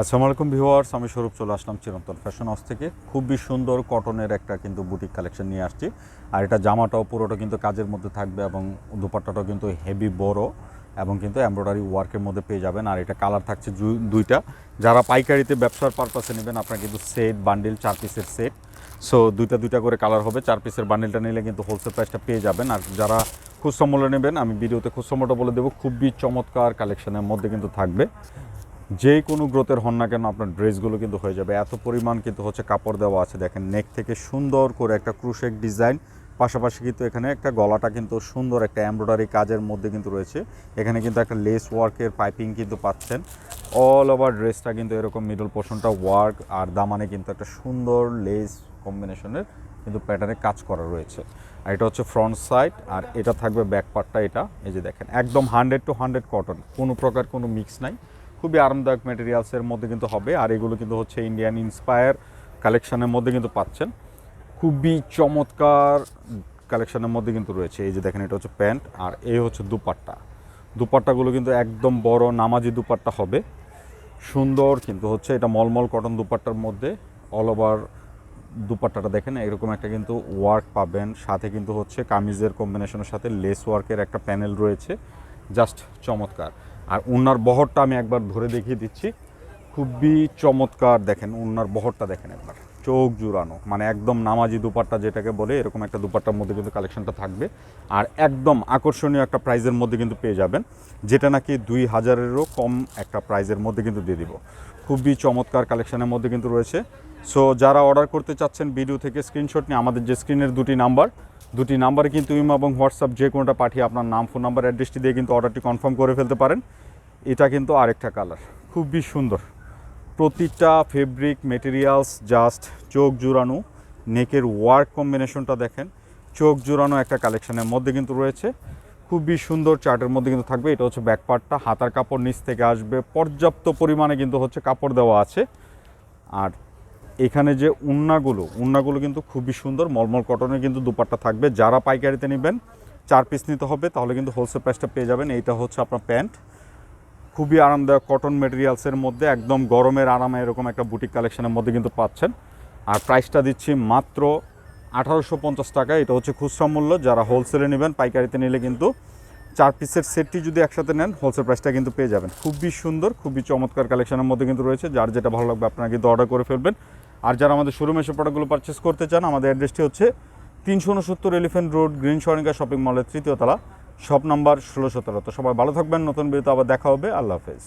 আসসালামু আলাইকুম ভিউয়ার্স, আমি স্বরূপ চলে আসলাম চিরন্তন ফ্যাশন হাউস থেকে। খুবই সুন্দর কটনের একটা কিন্তু বুটিক কালেকশন নিয়ে আসছি। আর এটা জামাটাও পুরোটা কিন্তু কাজের মধ্যে থাকবে এবং দুপাট্টাটাও কিন্তু হেভি বড় এবং কিন্তু এমব্রয়ডারি ওয়ার্কের মধ্যে পেয়ে যাবেন। আর এটা কালার থাকছে দুইটা। যারা পাইকারিতে ব্যবসার পারপাসে নেবেন, আপনার কিন্তু সেট বান্ডিল চার পিসের সেট সো দুইটা দুইটা করে কালার হবে। চার পিসের বান্ডিলটা নিলে কিন্তু হোলসেল প্রাইসটা পেয়ে যাবেন। আর যারা খুচরা মূল্য নেবেন, আমি ভিডিওতে খুচরা মূল্যটা বলে দেবো, খুবই চমৎকার কালেকশনের মধ্যে কিন্তু থাকবে। যে কোনো গ্রোথের হন না কেন আপনার ড্রেসগুলো কিন্তু হয়ে যাবে। এত পরিমাণ কিন্তু হচ্ছে কাপড় দেওয়া আছে। দেখেন নেক থেকে সুন্দর করে একটা ক্রুশেক ডিজাইন পাশাপাশি কিন্তু এখানে একটা গলাটা কিন্তু সুন্দর একটা এমব্রয়ডারি কাজের মধ্যে কিন্তু রয়েছে। এখানে কিন্তু একটা লেস ওয়ার্কের পাইপিং কিন্তু পাচ্ছেন। অল ওভার ড্রেসটা কিন্তু এরকম মিডল পোর্শনটা ওয়ার্ক আর দামানে কিন্তু একটা সুন্দর লেস কম্বিনেশনের কিন্তু প্যাটার্নে কাজ করা রয়েছে। আর এটা হচ্ছে ফ্রন্ট সাইড আর এটা থাকবে ব্যাক পার্টটা এটা। এই যে দেখেন, একদম হান্ড্রেড টু হান্ড্রেড কটন কোনো প্রকার কোনো মিক্স নাই। খুবই আরামদায়ক মেটেরিয়ালসের মধ্যে কিন্তু হবে। আর এগুলো কিন্তু হচ্ছে ইন্ডিয়ান ইন্সপায়ার কালেকশনের মধ্যে কিন্তু পাচ্ছেন। খুবই চমৎকার কালেকশনের মধ্যে কিন্তু রয়েছে। এই যে দেখেন, এটা হচ্ছে প্যান্ট আর এই হচ্ছে দুপাট্টা। দুপাট্টাগুলো কিন্তু একদম বড় নামাজি দুপাট্টা হবে। সুন্দর কিন্তু হচ্ছে, এটা মলমল কটন দুপাট্টার মধ্যে অল ওভার দুপাট্টাটা দেখেন, এরকম একটা কিন্তু ওয়ার্ক পাবেন। সাথে কিন্তু হচ্ছে কামিজের কম্বিনেশনের সাথে লেস ওয়ার্কের একটা প্যানেল রয়েছে। জাস্ট চমৎকার। আর উন্নার বহরটা আমি একবার ধরে দেখিয়ে দিচ্ছি। খুবই চমৎকার দেখেন, উন্নার বহরটা দেখেন একবার। চোখ জুড়ানো মানে একদম নামাজি দুপাট্টা যেটাকে বলে, এরকম একটা দুপাট্টার মধ্যে কিন্তু কালেকশনটা থাকবে। আর একদম আকর্ষণীয় একটা প্রাইজের মধ্যে কিন্তু পেয়ে যাবেন, যেটা নাকি দুই হাজারেরও কম একটা প্রাইজের মধ্যে কিন্তু দিয়ে দিব। খুবই চমৎকার কালেকশনের মধ্যে কিন্তু রয়েছে। সো যারা অর্ডার করতে চাচ্ছেন ভিডিও থেকে স্ক্রিনশট নিয়ে, আমাদের যে স্ক্রিনের দুটি নাম্বার দুটি নাম্বারে কিন্তু ইমো এবং হোয়াটসঅ্যাপ যে কোনোটা পাঠিয়ে আপনার নাম ফোন নাম্বার অ্যাড্রেসটি দিয়ে কিন্তু অর্ডারটি কনফার্ম করে ফেলতে পারেন। এটা কিন্তু আরেকটা কালার খুবই সুন্দর। প্রতিটা ফেব্রিক মেটেরিয়ালস জাস্ট চোখ জুড়ানো নেকের ওয়ার্ক কম্বিনেশনটা দেখেন, চোখ জুড়ানো একটা কালেকশনের মধ্যে কিন্তু রয়েছে। খুবই সুন্দর চার্টের মধ্যে কিন্তু থাকবে, এটা হচ্ছে ব্যাক পার্টটা হাতার কাপড় নিচ থেকে আসবে, পর্যাপ্ত পরিমাণে কিন্তু হচ্ছে কাপড় দেওয়া আছে। আর এখানে যে উন্নাগুলো উন্নাগুলো কিন্তু খুবই সুন্দর, মলমল কটনের কিন্তু দুপাট্টা থাকবে। যারা পাইকারিতে নেবেন, চার পিস নিতে হবে, তাহলে কিন্তু হোলসেল প্রাইসটা পেয়ে যাবেন। এইটা হচ্ছে আপনার প্যান্ট খুবই আরামদায়ক কটন মেটেরিয়ালসের মধ্যে, একদম গরমের আরামে এরকম একটা বুটিক কালেকশনের মধ্যে কিন্তু পাচ্ছেন। আর প্রাইসটা দিচ্ছি মাত্র আঠারোশো পঞ্চাশ টাকা। এটা হচ্ছে খুচরা মূল্য। যারা হোলসেলে নেবেন, পাইকারিতে নিলে কিন্তু চার পিসের সেটটি যদি একসাথে নেন হোলসেল প্রাইসটা কিন্তু পেয়ে যাবেন। খুবই সুন্দর, খুবই চমৎকার কালেকশনের মধ্যে কিন্তু রয়েছে। যার যেটা ভালো লাগবে আপনারা কিন্তু অর্ডার করে ফেলবেন। আর যারা আমাদের শোরুমে এসে প্রোডাক্টগুলো পারচেস করতে চান, আমাদের অ্যাড্রেসটি হচ্ছে তিনশো উনসত্তর এলিফেন্ট রোড গ্রিন সরঙ্গা শপিং মলের তৃতীয় তলা শপ নাম্বার ষোলো সতেরো। তো সবাই ভালো থাকবেন, নতুন বিরতি আবার দেখা হবে। আল্লাহ হাফেজ।